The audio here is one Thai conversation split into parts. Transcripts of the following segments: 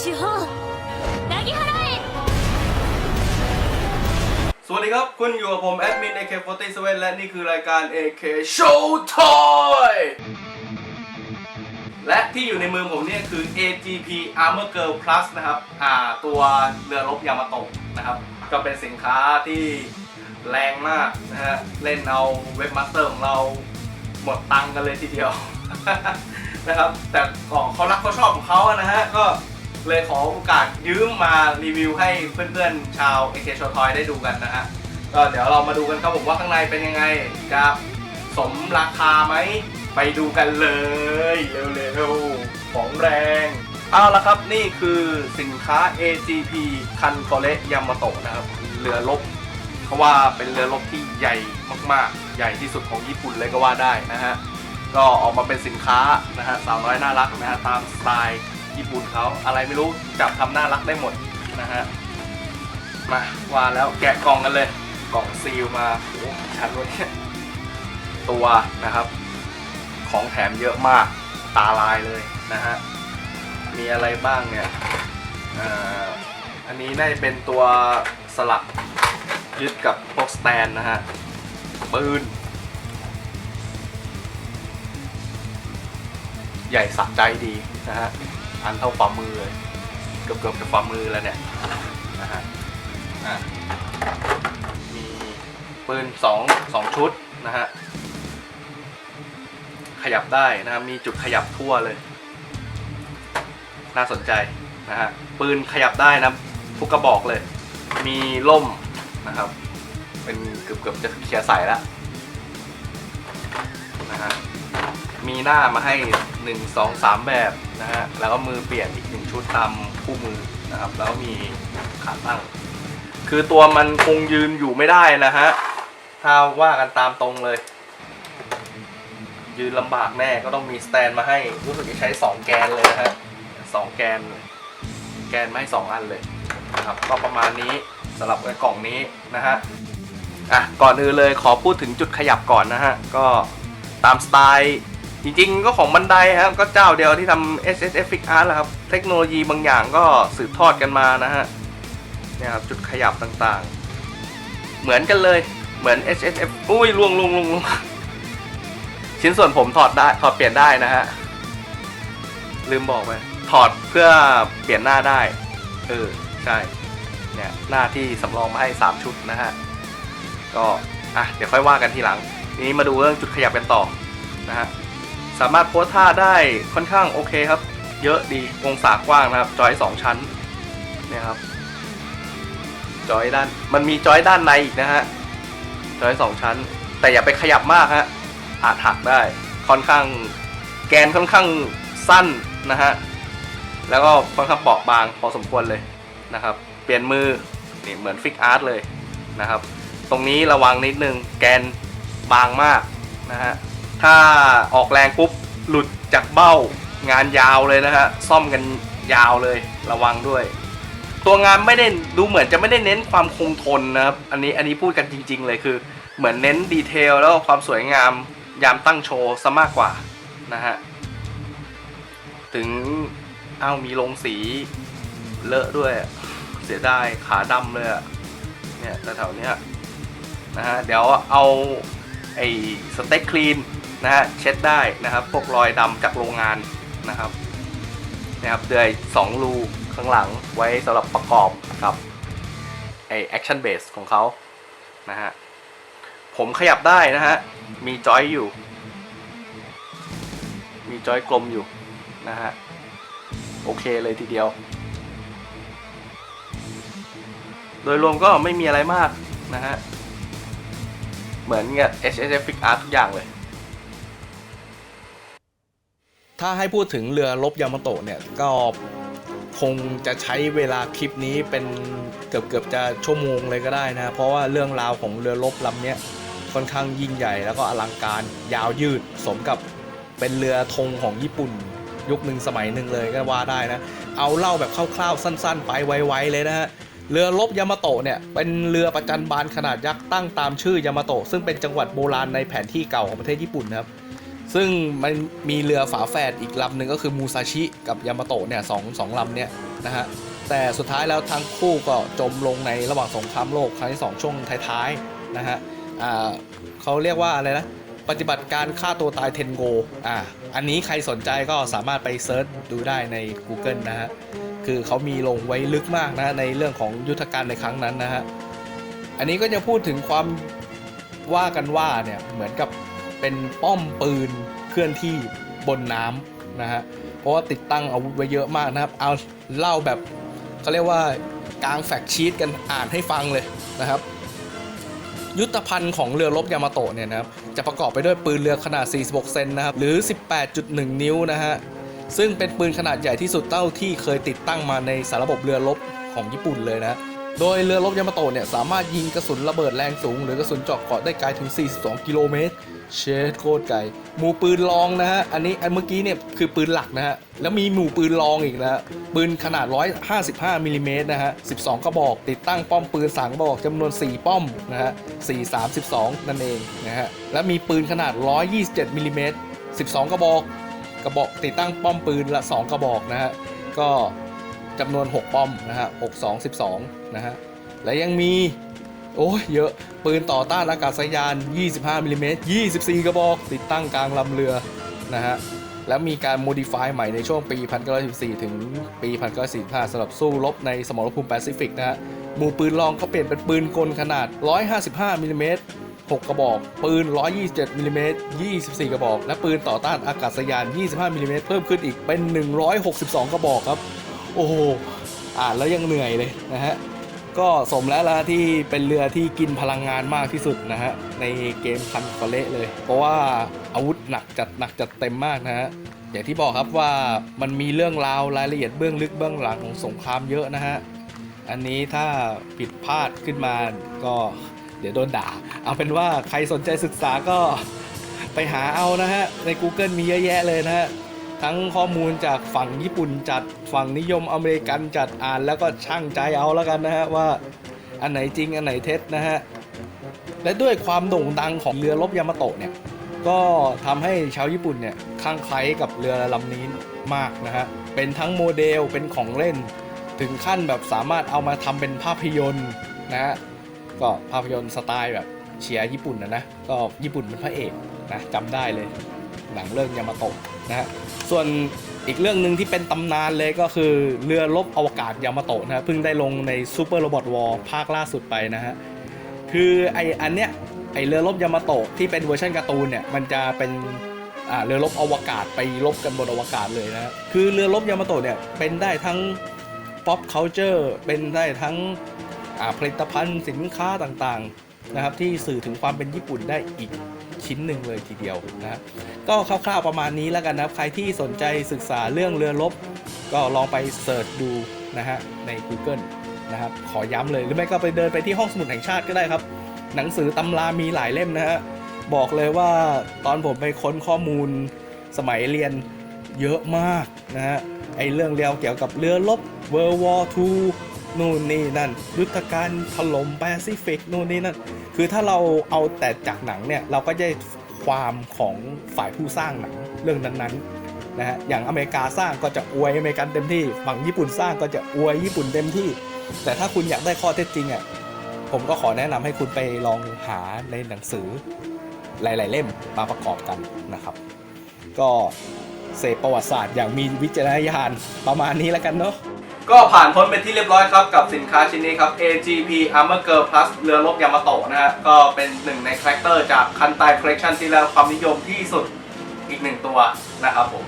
手法なぎ払え สวัสดีครับ คุณอยู่กับผม แอดมิน AK47 และนี่คือรายการ AK Show Toy และที่อยู่ในมือผมเนี่ยคือ AGP Armor Girl Plus นะครับ อ่า ตัวเรือรบยามาโตะนะครับ ก็เป็นสินค้าที่แรงมากนะฮะ เล่นเอาเว็บมาสเตอร์ของเราหมดตังค์กันเลยทีเดียว นะครับ แต่ก็เขารักเขาชอบของเขาอะนะฮะ ก็ เลยขอโอกาสยืมมารีวิวให้เพื่อนๆ ชาว AK Show Toy ได้ดูกันนะฮะก็เดี๋ยวเรามาดูกันครับผมว่าข้างในเป็นยังไง จะสมราคาไหม ไปดูกันเลยเร็วๆของแรง เอาละครับนี่คือสินค้า AGP คันโกเระยามาโตะนะครับเรือรบเพราะว่าเป็นเรือรบที่ใหญ่มากๆ ใหญ่ที่สุดของญี่ปุ่นเลยก็ว่าได้นะฮะ ก็ออกมาเป็นสินค้านะฮะสาวน้อยน่ารักนะฮะตามสไตล์ ญี่ปุ่นเขาอะไรไม่รู้จับทำน่ารักได้หมดนะฮะมาวาแล้วแกะกล่องกันเลยกล่องซีลมาโอ้ชั้นวันนี้ตัวนะครับ ของแถมเยอะมากตาลายเลยนะฮะมีอะไรบ้างเนี่ยอ,อันนี้น่าจะเป็นตัวสลักยึดกับพวกสแตนนะฮะปืนใหญ่สะใจดีนะฮะ อันเท่าฝ่ามือเกือบเกือบจะฝ่ามือแล้วเนี่ยนะฮะอะมีปืนสองสองชุดนะฮะขยับได้นะมีจุดขยับทั่วเลย น่าสนใจนะฮะปืนขยับได้นะทุกกระบอกเลย มีล่มนะครับ เป็นเกือบเกือบจะเคลียร์ใส่แล้วนะฮะมีหน้ามาให้1 2 3แบบ นะฮะแล้วก็มือเปลี่ยนอีกหนึ่งชุดตามคู่มือนะครับ แล้วมีขาตั้ง คือตัวมันคงยืนอยู่ไม่ได้นะฮะถ้าว่ากันตามตรงเลย ยืนลำบากแน่ก็ต้องมีสแตนมาให้ รู้สึกจะใช้ 2 แกนเลยนะฮะสองแกน แกนไม่สองอันเลยนะครับก็ประมาณนี้สำหรับในกล่องนี้นะฮะอะก่อนอื่นเลยขอพูดถึงจุดขยับก่อนนะฮะก็ตามสไตล์ จริงๆ ก็ของบันไดครับก็เจ้าเดียวที่ทำ S S F X Art แหละครับ เทคโนโลยีบางอย่างก็สืบทอดกันมานะฮะเนี่ยครับจุดขยับต่างๆ เหมือนกันเลยเหมือน H S F อุ้ยลวงลวงลวงลวงชิ้นส่วนผมถอดได้ถอดเปลี่ยนได้นะฮะ ลืมบอกไปถอดเพื่อเปลี่ยนหน้าได้ เออ ใช่ เนี่ยหน้าที่สำรองมาให้ 3 ชุดนะฮะ ก็ อะ เดี๋ยวค่อยว่ากันทีหลัง นี้มาดูเรื่องจุดขยับกันต่อนะฮะ สามารถโพสท่าได้ค่อนข้างโอเคครับ เยอะดีองศากว้างนะครับ จอยสองชั้นเนี่ยครับ จอยด้านมันมีจอยด้านในอีกนะฮะ จอยสองชั้น แต่อย่าไปขยับมากฮะอาจหักได้ค่อนข้างแกนค่อนข้างสั้นนะฮะแล้วก็ค่อนข้างเปราะบางพอสมควรเลยนะครับ เปลี่ยนมือนี่เหมือนฟิกอาร์ตเลยนะครับ ตรงนี้ระวังนิดนึงแกนบางมากนะฮะ ถ้าออกแรงปุ๊บหลุดจากเบ้างานยาวเลยนะฮะซ่อมกันยาวเลยระวังด้วย ตัวงานไม่ได้ดูเหมือนจะไม่ได้เน้นความคงทนนะครับอันนี้อันนี้พูดกันจริง ๆ เลยคือ เหมือนเน้นดีเทลแล้วความสวยงามยามตั้งโชว์ซะมากกว่านะฮะถึงอ้าวมีลงสีเลอะด้วย เสียดายขาดำเลยอะเนี่ยแถวๆเนี้ยนะฮะเดี๋ยวเอาไอ้สเต็กคลีน นะฮะเช็ดได้นะครับพวกรอยดำจากโรงงานนะครับนะครับเดือยสองรูข้างหลังไว้สำหรับประกอบกับไอแอคชั่นเบสของเขานะฮะผมขยับได้นะฮะมีจอยอยู่ มีจอยกลมอยู่นะฮะโอเคเลยทีเดียว โดยรวมก็ไม่มีอะไรมากนะฮะ เหมือนกับ H S F Fix Art ทุกอย่างเลย ถ้าให้พูดถึงเรือรบยามาโตะเนี่ยก็คงจะใช้เวลาคลิปนี้เป็นเกือบเกือบๆจะชั่วโมงเลยก็ได้นะ เพราะว่าเรื่องราวของเรือรบลำเนี้ยค่อนข้างยิ่งใหญ่แล้วก็อลังการยาวยืดสมกับเป็นเรือธงของญี่ปุ่น ยุคหนึ่งสมัยหนึ่งเลยก็ว่าได้นะ เอาเล่าแบบคร่าวๆสั้น ๆ ไปไวๆเลยนะฮะเรือรบยามาโตะเนี่ยเป็นเรือประจันบานขนาดยักษ์ตั้งตามชื่อยามาโตะซึ่งเป็นจังหวัดโบราณในแผนที่เก่าของประเทศญี่ปุ่นนะครับ ซึ่งมันมีเรือฝาแฝดอีกลำหนึ่งก็คือมูซาชิกับยามาโตะเนี่ยสองสองลำเนี่ยนะฮะแต่สุดท้ายแล้วทั้งคู่ก็จมลงในระหว่างสงครามโลกครั้งที่สองช่วงท้ายๆนะฮะอ่าเขาเรียกว่าอะไรนะ ปฏิบัติการฆ่าตัวตายเทนโกอ่าอันนี้ใครสนใจก็สามารถไปเซิร์ชดูได้ใน Google นะฮะ คือเขามีลงไว้ลึกมากนะในเรื่องของยุทธการในครั้งนั้นนะฮะ อันนี้ก็จะพูดถึงความว่ากันว่าเนี่ยเหมือนกับ เป็นป้อมปืนเคลื่อนที่บนน้ำนะฮะเพราะว่าติดตั้งอาวุธไว้เยอะมากนะครับเอาเล่าแบบเขาเรียกว่ากลางแฟกชีตกันอ่านให้ฟังเลยนะครับ ยุทธภัณฑ์ของเรือรบยามาโตะเนี่ยนะครับจะประกอบไปด้วยปืนเรือขนาด 46 เซนนะครับหรือ 18.1 นิ้วนะฮะซึ่งเป็นปืนขนาดใหญ่ที่สุดเท่าที่เคยติดตั้งมาในสาระบบเรือรบของญี่ปุ่นเลยนะโดยเรือรบยามาโตะเนี่ยสามารถยิงกระสุนระเบิดแรงสูง หรือกระสุนเจาะเกาะได้ไกลถึง 42 กิโลเมตร เชดโคตรไกลหมู่ปืนรองนะฮะ อันนี้อันเมื่อกี้เนี่ยคือปืนหลักนะฮะ แล้วมีหมู่ปืนรองอีกนะฮะ ปืนขนาด 155มิลลิเมตรนะฮะ 12 กระบอก ติดตั้งป้อมปืนสามกระบอกจำนวน 4 ป้อมนะฮะ 4 32 นั่นเองนะฮะ และมีปืนขนาด 127มิลลิเมตร12 กระบอก กระบอกติดตั้งป้อมปืนละ 2 กระบอกนะฮะ ก็จำนวน 6 ป้อมนะฮะ 6 2 12 นะฮะ และยังมี โอ้ยเยอะ ปืนต่อต้านอากาศยาน 25มิลลิเมตร24 กระบอก ติดตั้งกลางลำเรือนะฮะ แล้วมีการโมดิฟายใหม่ในช่วงปี 1914 ถึงปี 1945สำหรับสู้รบในสมรภูมิแปซิฟิกนะฮะหมู่ปืนรองเขาเปลี่ยนเป็นปืนกลขนาด 155มิลลิเมตร6 กระบอก ปืน 127มิลลิเมตร24 กระบอก และปืนต่อต้านอากาศยาน 25มิลลิเมตรเพิ่มขึ้นอีกเป็น 162 กระบอกครับ โอ้โห อ่านแล้วยังเหนื่อยเลยนะฮะ ก็สมแล้วละที่เป็นเรือที่กินพลังงานมากที่สุดนะฮะ ในเกมคันฟอเละเลย เพราะว่าอาวุธหนักจัดหนักจัดเต็มมากนะฮะ อย่างที่บอกครับว่ามันมีเรื่องราวรายละเอียดเบื้องลึกเบื้องหลังของสงครามเยอะนะฮะ อันนี้ถ้าผิดพลาดขึ้นมาก็เดี๋ยวโดนด่า เอาเป็นว่าใครสนใจศึกษาก็ไปหาเอานะฮะ ใน Google มีเยอะแยะเลยนะฮะ ทั้งข้อมูลจากฝั่งญี่ปุ่นจัดฝั่งนิยมอเมริกันจัดอ่านแล้วก็ช่างใจเอาแล้วกันนะฮะว่าอันไหนจริงอันไหนเท็จนะฮะและด้วยความโด่งดังของเรือรบยามาโตะเนี่ยก็ทำให้ชาวญี่ปุ่นเนี่ยคลั่งไคล้กับเรือลำนี้มากนะฮะเป็นทั้งโมเดลเป็นของเล่น ถึงขั้นแบบสามารถเอามาทำเป็นภาพยนตร์นะฮะก็ภาพยนตร์สไตล์แบบเชียร์ญี่ปุ่นนะนะก็ญี่ปุ่นเป็นพระเอกนะจำได้เลย หนังเรื่องยามาโตะนะฮะส่วนอีกเรื่องหนึ่งที่เป็นตำนานเลยก็คือเรือรบอวกาศยามาโตะนะฮะเพิ่งได้ลงในซูเปอร์โรบอทวอลภาคล่าสุดไปนะฮะคือไออันเนี้ยไอเรือรบยามาโตะที่เป็นเวอร์ชันการ์ตูนเนี่ยมันจะเป็นอ่าเรือรบอวกาศไปรบกันบนอวกาศเลยนะฮะคือเรือรบยามาโตะเนี่ยเป็นได้ทั้ง pop culture เป็นได้ทั้งอ่าผลิตภัณฑ์สินค้าต่างๆนะครับที่สื่อถึงความเป็นญี่ปุ่นได้อีก ชิ้นหนึ่งเลยทีเดียวนะครับก็คร่าวๆประมาณนี้แล้วกันนะครับใครที่สนใจศึกษาเรื่องเรือรบก็ลองไปเสิร์ชดูนะฮะใน Google นะครับขอย้ำเลยหรือไม่ก็ไปเดินไปที่ห้องสมุดแห่งชาติก็ได้ครับ หนังสือตำรามีหลายเล่มนะฮะบอกเลยว่าตอนผมไปค้นข้อมูลสมัยเรียนเยอะมากนะฮะไอเรื่องเรียวเกี่ยวกับเรือรบ World War II นู่นนี่นั่น ยุทธการถล่มแปซิฟิกนู่นนี่นั่น คือถ้าเราเอาแต่จากหนังเนี่ยเราก็จะความของฝ่ายผู้สร้างหนังเรื่องนั้นๆนะฮะอย่างอเมริกาสร้างก็จะอวยอเมริกันเต็มที่ฝั่งญี่ปุ่นสร้างก็จะอวยญี่ปุ่นเต็มที่ แต่ถ้าคุณอยากได้ข้อเท็จจริงอะผมก็ขอแนะนำให้คุณไปลองหาในหนังสือหลาย ๆ เล่มมาประกอบกันนะครับ ก็เสพประวัติศาสตร์อย่างมีวิจารณญาณประมาณนี้แล้วกันเนาะ ก็ผ่านพ้นเป็นที่เรียบร้อยครับ กับสินค้าชิ้นนี้ครับ AGP Armor Girl Plus เรือรบยามาโตะนะฮะก็เป็นหนึ่งในคาแรคเตอร์จากคันไตคอลเลคชันที่ได้รับความนิยมที่สุดอีกหนึ่งตัวนะครับผม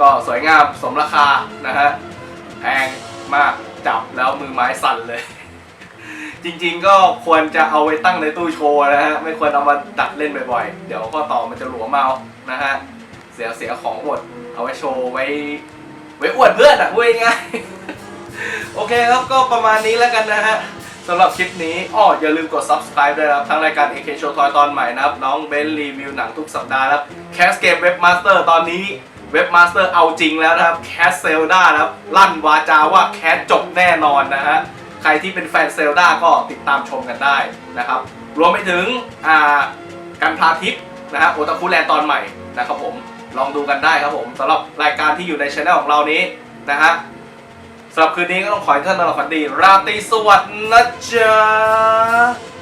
ก็สวยงามสมราคานะฮะแพงมากจับแล้วมือไม้สั่นเลย จริงๆก็ควรจะเอาไว้ตั้งในตู้โชว์นะฮะ ไม่ควรเอามาดัดเล่นบ่อยๆ เดี๋ยวข้อต่อมันจะหลวมเมานะฮะ เสียเสียของหมด เอาไว้โชว์ไว้ ไว้อวดเพื่อนอะพูดง่าย โอเคครับก็ประมาณนี้แล้วกันนะฮะสำหรับคลิปนี้อ้ออย่าลืมกด subscribe ด้วยนะครับทั้งรายการ AK Show Toy ตอนใหม่นะครับ น้องเบนรีวิวหนังทุกสัปดาห์นะครับแคสเกมเว็บมาสเตอร์ตอนนี้เว็บมาสเตอร์เอาจริงแล้วนะครับแคสเซลดานะครับ ลั่นวาจาว่าแคสจบแน่นอนนะฮะ ใครที่เป็นแฟนเซลดาก็ติดตามชมกันได้นะครับ รวมไปถึงอ่าการพาทิปนะฮะโอตาคุแลนตอนใหม่นะครับผมลองดูกันได้ครับผมสำหรับรายการที่อยู่ในช anel ของเรานี้นะฮะ สำหรับคืนนี้ก็ต้องขอให้ท่านนอนหลับฝันดี ราตรีสวัสดิ์นะจ๊ะ